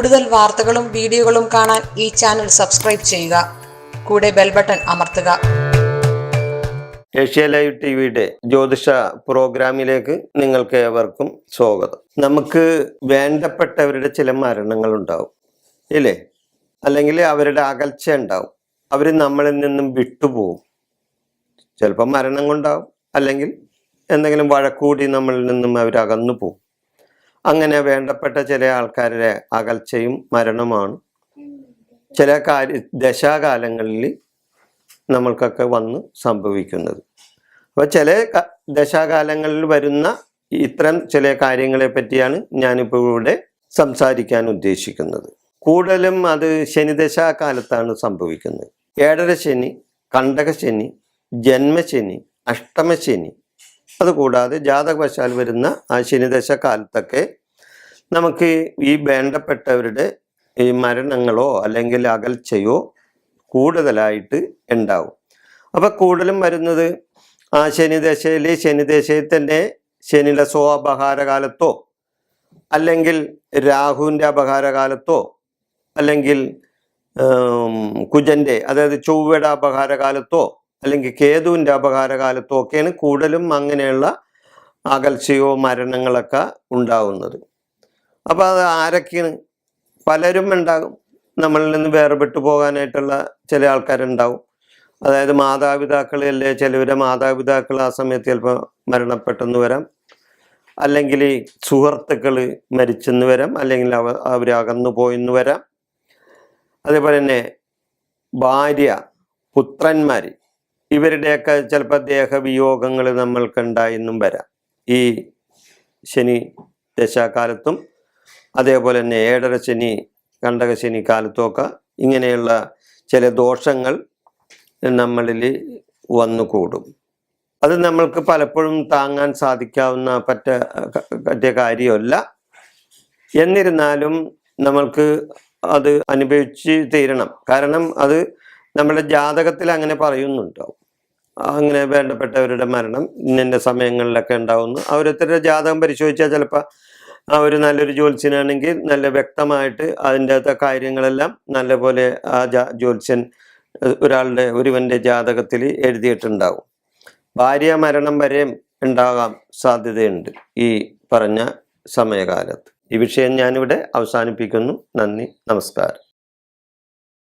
കൂടുതൽ വാർത്തകളും വീഡിയോകളും കാണാൻ ഈ ചാനൽ സബ്സ്ക്രൈബ് ചെയ്യുക. കൂടെ ബെൽ ബട്ടൺ അമർത്തുക. ഏഷ്യ ലൈവ് ടി വിയുടെ ജ്യോതിഷ പ്രോഗ്രാമിലേക്ക് നിങ്ങൾക്ക് ഏവർക്കും സ്വാഗതം. നമുക്ക് വേണ്ടപ്പെട്ടവരുടെ ചില മരണങ്ങൾ ഉണ്ടാവും ഇല്ലേ? അല്ലെങ്കിൽ അവരുടെ അകൽച്ച ഉണ്ടാവും. അവർ നമ്മളിൽ നിന്നും വിട്ടുപോകും. ചിലപ്പോൾ മരണം കൊണ്ടാവും. അല്ലെങ്കിൽ എന്തെങ്കിലും വഴക്കൂടി നമ്മളിൽ നിന്നും അവർ പോകും അങ്ങനെ വേണ്ടപ്പെട്ട ചില ആൾക്കാരുടെ അകൽച്ചയും മരണമാണ്. ചില കാര്യ ദശാകാലങ്ങളിൽ നമ്മൾക്കൊക്കെ വന്ന് സംഭവിക്കുന്നത്. അപ്പോൾ ചില ദശാകാലങ്ങളിൽ വരുന്ന ഇത്തരം ചില കാര്യങ്ങളെ പറ്റിയാണ് ഞാനിപ്പോൾ ഇവിടെ സംസാരിക്കാൻ ഉദ്ദേശിക്കുന്നത്. കൂടുതലും അത് ശനിദശാകാലത്താണ് സംഭവിക്കുന്നത്. ഏഴര ശനി കണ്ടക ശനി ജന്മശനി അഷ്ടമശനി അതുകൂടാതെ ജാതകവശാൽ വരുന്ന ആ ശനിദശ കാലത്തൊക്കെ നമുക്ക് ഈ വേണ്ടപ്പെട്ടവരുടെ ഈ മരണങ്ങളോ അല്ലെങ്കിൽ അകൽച്ചയോ കൂടുതലായിട്ട് ഉണ്ടാവും. അപ്പോൾ കൂടുതലും വരുന്നത് ആ ശനിദശയിൽ ശനിദശയിൽ തന്നെ ശനിയുടെ സ്വാപഹാരകാലത്തോ അല്ലെങ്കിൽ രാഹുവിന്റെ അപഹാരകാലത്തോ അല്ലെങ്കിൽ കുജന്റെ അതായത് ചൊവ്വയുടെ അപഹാരകാലത്തോ അല്ലെങ്കിൽ കേതുവിന്റെ അപകാരകാലത്തോ ഒക്കെയാണ് കൂടുതലും അങ്ങനെയുള്ള അകൽച്ചയോ മരണങ്ങളൊക്കെ ഉണ്ടാവുന്നത്. അപ്പോൾ അത് ആരൊക്കെയാണ്? പലരും ഉണ്ടാകും. നമ്മളിൽ നിന്ന് വേർപെട്ടു പോകാനായിട്ടുള്ള ചില ആൾക്കാരുണ്ടാവും. അതായത് മാതാപിതാക്കൾ അല്ലേ? ചിലവരെ മാതാപിതാക്കൾ ആ സമയത്ത് ചിലപ്പോൾ മരണപ്പെട്ടെന്ന് വരാം. അല്ലെങ്കിൽ സുഹൃത്തുക്കൾ മരിച്ചെന്ന് വരാം. അല്ലെങ്കിൽ അവ അവർ അകന്നു പോയെന്ന് വരാം. അതേപോലെ തന്നെ ഭാര്യ പുത്രന്മാർ ഇവരുടെയൊക്കെ ചിലപ്പോൾ ദേഹവിയോഗങ്ങൾ നമ്മൾക്കുണ്ടായെന്നും വരാം. ഈ ശനി ദശാകാലത്തും അതേപോലെ തന്നെ ഏഴര ശനി കണ്ടക ശനി കാലത്തുമൊക്കെ ഇങ്ങനെയുള്ള ചില ദോഷങ്ങൾ നമ്മളിൽ വന്നുകൂടും. അത് നമ്മൾക്ക് പലപ്പോഴും താങ്ങാൻ സാധിക്കാവുന്ന പറ്റ പറ്റിയ കാര്യമല്ല. എന്നിരുന്നാലും നമ്മൾക്ക് അത് അനുഭവിച്ച് തീരണം. കാരണം അത് നമ്മുടെ ജാതകത്തിൽ അങ്ങനെ പറയുന്നുണ്ടാവും അങ്ങനെ വേണ്ടപ്പെട്ടവരുടെ മരണം ഇന്ന സമയങ്ങളിലൊക്കെ ഉണ്ടാവുന്നു. അവരൊത്തരുടെ ജാതകം പരിശോധിച്ചാൽ ചിലപ്പോൾ ആ ഒരു നല്ലൊരു ജ്യോത്സ്യനാണെങ്കിൽ നല്ല വ്യക്തമായിട്ട് അതിന്റെ അകത്തെ കാര്യങ്ങളെല്ലാം നല്ലപോലെ ആ ജാ ജ്യോത്സ്യൻ ഒരാളുടെ ഒരുവന്റെ ജാതകത്തിൽ എഴുതിയിട്ടുണ്ടാവും. ഭാര്യ മരണം വരെയും ഉണ്ടാകാൻ സാധ്യതയുണ്ട് ഈ പറഞ്ഞ സമയകാലത്ത്. ഈ വിഷയം ഞാനിവിടെ അവസാനിപ്പിക്കുന്നു. നന്ദി നമസ്കാരം.